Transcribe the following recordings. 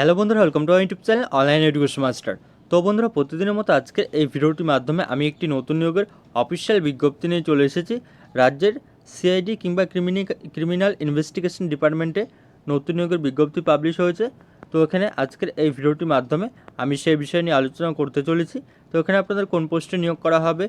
Hello বন্ধুরা welcome to YouTube channel online education master তো বন্ধুরা, প্রতিদিনের মতো আজকে এই ভিডিওটির মাধ্যমে আমি একটি নতুন নিয়োগের অফিসিয়াল বিজ্ঞপ্তি নিয়ে চলে এসেছি। রাজ্যের সিআইডি কিংবা ক্রিমিনি ক্রিমিনাল ইনভেস্টিগেশন ডিপার্টমেন্টে নতুন নিয়োগের বিজ্ঞপ্তি পাবলিশ হয়েছে। তো এখানে আজকের এই ভিডিওটির মাধ্যমে আমি সেই বিষয় নিয়ে আলোচনা করতে চলেছি। তো এখানে আপনাদের কোন পোস্টে নিয়োগ করা হবে?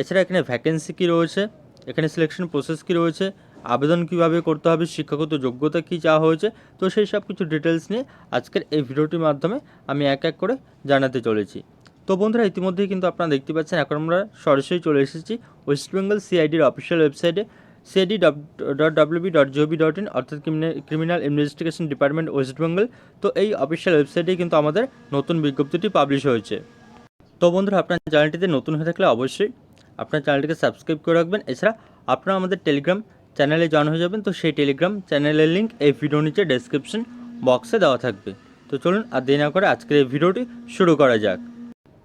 এছাড়া এখানে ভ্যাকেন্সি কী রয়েছে? এখানে সিলেকশন প্রসেস কী রয়েছে? আবেদন কীভাবে করতে হবে, শিক্ষাগত যোগ্যতা কী চাওয়া হয়েছে, তো সেই সব কিছু ডিটেলস নিয়ে আজকের এই ভিডিওটির মাধ্যমে আমি এক এক করে জানাতে চলেছি। তো বন্ধুরা, ইতিমধ্যেই কিন্তু আপনারা দেখতে পাচ্ছেন, এখন আমরা সরাসরি চলে এসেছি ওয়েস্ট বেঙ্গল সিআইডির অফিসিয়াল ওয়েবসাইটে CID dot WB dot GOV dot in অর্থাৎ criminal investigation department west Bengal তো এই অফিসিয়াল ওয়েবসাইটেই কিন্তু আমাদের নতুন বিজ্ঞপ্তিটি পাবলিশ হয়েছে। তো বন্ধুরা, আপনার চ্যানেলটিতে নতুন হয়ে থাকলে অবশ্যই আপনার চ্যানেলটিকে সাবস্ক্রাইব করে রাখবেন। এছাড়া আপনারা আমাদের টেলিগ্রাম চ্যানেলে জয়েন হয়ে যাবেন, তো সেই টেলিগ্রাম চ্যানেলের লিঙ্ক এই ভিডিও নিচে ডেসক্রিপশন বক্সে দেওয়া থাকবে। তো চলুন আর দেরি না করে আজকের এই ভিডিওটি শুরু করা যাক।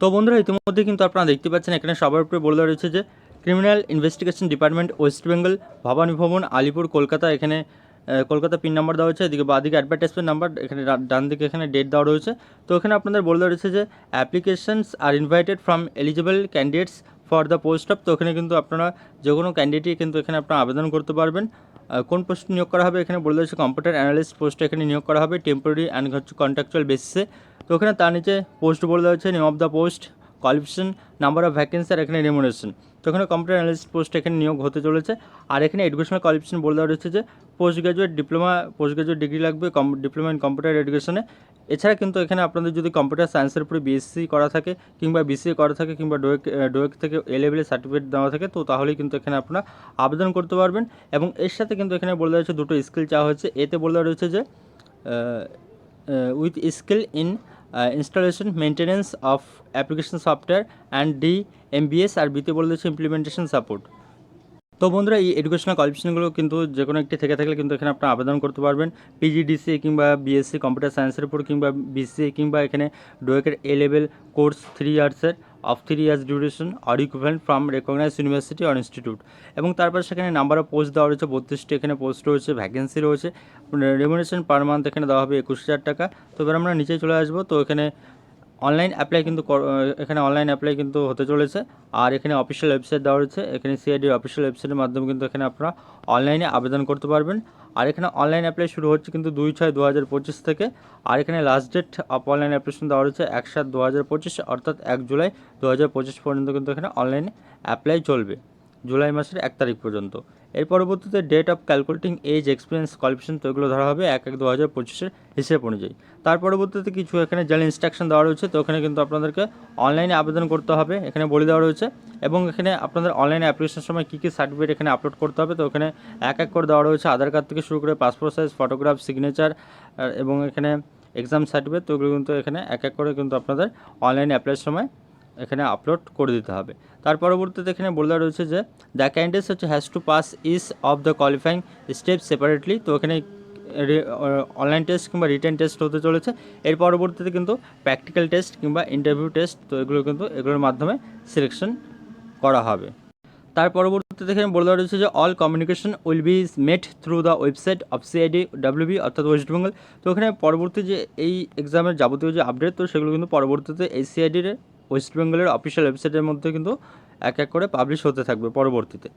তো বন্ধুরা, ইতিমধ্যে কিন্তু আপনারা দেখতে পাচ্ছেন, এখানে সবার উপরে বলে দেওয়া রয়েছে যে criminal investigation department west Bengal Bhabani Bhavan, Alipur, Kolkata, এখানে কলকাতা পিন নাম্বার দেওয়া হয়েছে, এদিকে বাদিকে অ্যাডভার্টাইজমেন্ট নাম্বার এখানে ডান দিকে এখানে ডেট দেওয়া রয়েছে। তো এখানে আপনাদের বলে দেওয়া রয়েছে যে applications are invited from eligible candidates for the post of তো এখানে কিন্তু আপনারা যে কোনো ক্যান্ডিডেটই কিন্তু এখানে আপনারা আবেদন করতে পারবেন। কোন পোস্ট নিয়োগ করা হবে? এখানে বলে দিয়েছে কম্পিউটার অ্যানালিস্ট পোস্ট এখানে নিয়োগ করা হবে টেম্পোরারি অ্যান্ড কন্ট্রাকচুয়াল বেসিসে তো ওখানে তার নিচে পোস্ট বলে দেওয়া হচ্ছে name of the post qualification number of vacancy আর এখানে রেমুনেশন তো এখানে কম্পিউটার অ্যানালিস্ট পোস্ট এখানে নিয়োগ হতে চলেছে। আর এখানে এডুকেশনাল কোয়ালিফিকেশন বলে দেওয়া রয়েছে যে post graduate diploma post graduate degree লাগবে কম ডিপ্লোমা ইন কম্পিউটার এডুকেশনে এছাড়া কিন্তু এখানে আপনাদের যদি কম্পিউটার সায়েন্সের উপরে বিএসসি করা থাকে, কিংবা বিসিএ করা থাকে, কিংবা ডোয়েক ডোয়েক থেকে এ লেভেলের সার্টিফিকেট দেওয়া থাকে, তো তাহলেই কিন্তু এখানে আপনারা আবেদন করতে পারবেন। এবং এর সাথে কিন্তু এখানে বলে দেওয়া হয়েছে দুটো স্কিল চাওয়া হয়েছে। এতে বলে দেওয়া রয়েছে যে with skill in installation maintenance of application software and D MBS আর বিতে বলে দিচ্ছে ইমপ্লিমেন্টেশন সাপোর্ট তো বন্ধুরা, এই এডুকেশনাল কোয়ালিফিকেশনগুলো কিন্তু যে কোনো একটি থেকে থাকলে কিন্তু এখানে আপনারা আবেদন করতে পারবেন। পিজিডিসি কিংবা বিএসসি কম্পিউটার সায়েন্সের উপর কিংবা বিসিএ কিংবা এখানে ডোয়েকের এ লেভেল কোর্স থ্রি ইয়ার্সের of three years duration R equivalent from recognize university or institute এবং তারপর সেখানে নাম্বার অফ পোস্ট দেওয়া রয়েছে, বত্রিশটি এখানে পোস্ট রয়েছে ভ্যাকেন্সি রয়েছে। রেমুনেশন পার মান্থ এখানে দেওয়া হবে একুশ হাজার টাকা। তো এবার আমরা নিচে চলে আসব। তো এখানে অনলাইন অ্যাপ্লাই কিন্তু এখানে অনলাইন অ্যাপ্লাই কিন্তু হতে চলেছে। আর এখানে অফিসিয়াল ওয়েবসাইট দেওয়া রয়েছে। এখানে সিআইডির অফিসিয়াল ওয়েবসাইটের মাধ্যমে কিন্তু এখানে আপনারা অনলাইনে আবেদন করতে পারবেন। আর এখানে অনলাইন অ্যাপ্লাই শুরু হচ্ছে কিন্তু দুই ছয় দু হাজার পঁচিশ থেকে। আর এখানে last date of online application দেওয়া রয়েছে এক সাত দু হাজার পঁচিশ, অর্থাৎ এক জুলাই দু হাজার পঁচিশ পর্যন্ত কিন্তু এখানে অনলাইনে অ্যাপ্লাই চলবে। জুলাই মাসের এক তারিখ পর্যন্ত। এর পরবর্তীতে date of calculating age experience qualification তো এগুলো ধরা হবে এক এক দু হাজার পঁচিশের হিসেব অনুযায়ী। তার পরবর্তীতে কিছু এখানে জেল ইনস্ট্রাকশন দেওয়া রয়েছে, তো এখানে কিন্তু আপনাদেরকে অনলাইনে আবেদন করতে হবে, এখানে বলে দেওয়া রয়েছে এবং এখানে আপনাদের অনলাইনে অ্যাপ্লিকেশনের সময় কী কী সার্টিফিকেট এখানে আপলোড করতে হবে, তো এখানে এক এক করে দেওয়া রয়েছে, আধার কার্ড থেকে শুরু করে পাসপোর্ট সাইজ ফটোগ্রাফ সিগনেচার এবং এখানে এক্সাম সার্টিফিকেট তো এগুলো কিন্তু এখানে এক এক করে কিন্তু আপনাদের অনলাইনে অ্যাপ্লাইয়ের সময় এখানে আপলোড করে দিতে হবে। তার পরবর্তীতে এখানে বলে রয়েছে যে দ্য ক্যান্ডিডেটস হচ্ছে has to pass is of the qualifying step separately তো এখানে অনলাইন টেস্ট কিংবা রিটেন টেস্ট হতে চলেছে। এর পরবর্তীতে কিন্তু প্র্যাকটিক্যাল টেস্ট কিংবা ইন্টারভিউ টেস্ট তো এগুলো কিন্তু এগুলোর মাধ্যমে সিলেকশন করা হবে। তার পরবর্তীতে এখানে বলে দেওয়া রয়েছে যে all communication will be made through the website of CID WB অর্থাৎ ওয়েস্ট বেঙ্গল তো এখানে পরবর্তী যে, এই এক্সামের যাবতীয় যে আপডেট তো সেগুলো কিন্তু পরবর্তীতে এই সিআইডির ওয়েস্ট বেঙ্গলের অফিসিয়াল ওয়েবসাইটের মধ্যে কিন্তু এক এক করে পাবলিশ হতে থাকবে পরবর্তীতে।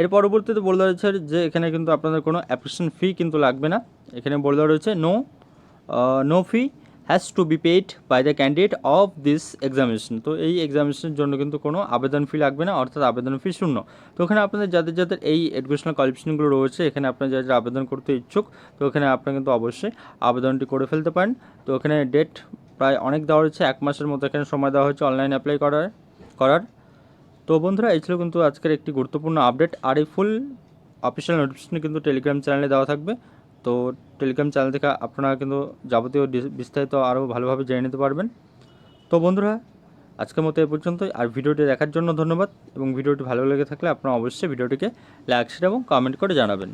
এর পরবর্তীতে বলে দেওয়া রয়েছে যে, এখানে কিন্তু আপনাদের কোনো অ্যাপ্লিকেশন ফি কিন্তু লাগবে না। এখানে বলে দেওয়া রয়েছে no no fee has to be paid by the candidate of this examination তো এই এক্সামিনেশনের জন্য কিন্তু কোনো আবেদন ফি লাগবে না, অর্থাৎ আবেদন ফি শূন্য। তো ওখানে আপনাদের যাদের যাদের এই এডুকেশনাল কোয়ালিফিকেশনগুলো রয়েছে, এখানে আপনারা যারা আবেদন করতে ইচ্ছুক, তো এখানে আপনারা কিন্তু অবশ্যই আবেদনটি করে ফেলতে পারেন। তো এখানে ডেট প্রায় অনেক দেওয়া রয়েছে এক মাসের মতো এখানে সময় দেওয়া হয়েছে অনলাইন অ্যাপ্লাই করার করার। তো বন্ধুরা, এই ছিল কিন্তু আজকের একটি গুরুত্বপূর্ণ আপডেট আর এই ফুল অফিসিয়াল নোটিফিকেশন কিন্তু টেলিগ্রাম চ্যানেলে দেওয়া থাকবে। তো টেলিগ্রাম চ্যানেল থেকে আপনারা কিন্তু যাবতীয় বিস্তারিত আরও ভালোভাবে জেনে নিতে পারবেন। তো বন্ধুরা, আজকের মতো এ পর্যন্তই। আর ভিডিওটি দেখার জন্য ধন্যবাদ। এবং ভিডিওটি ভালো লেগে থাকলে আপনারা অবশ্যই ভিডিওটিকে লাইক শেয়ার এবং কমেন্ট করে জানাবেন।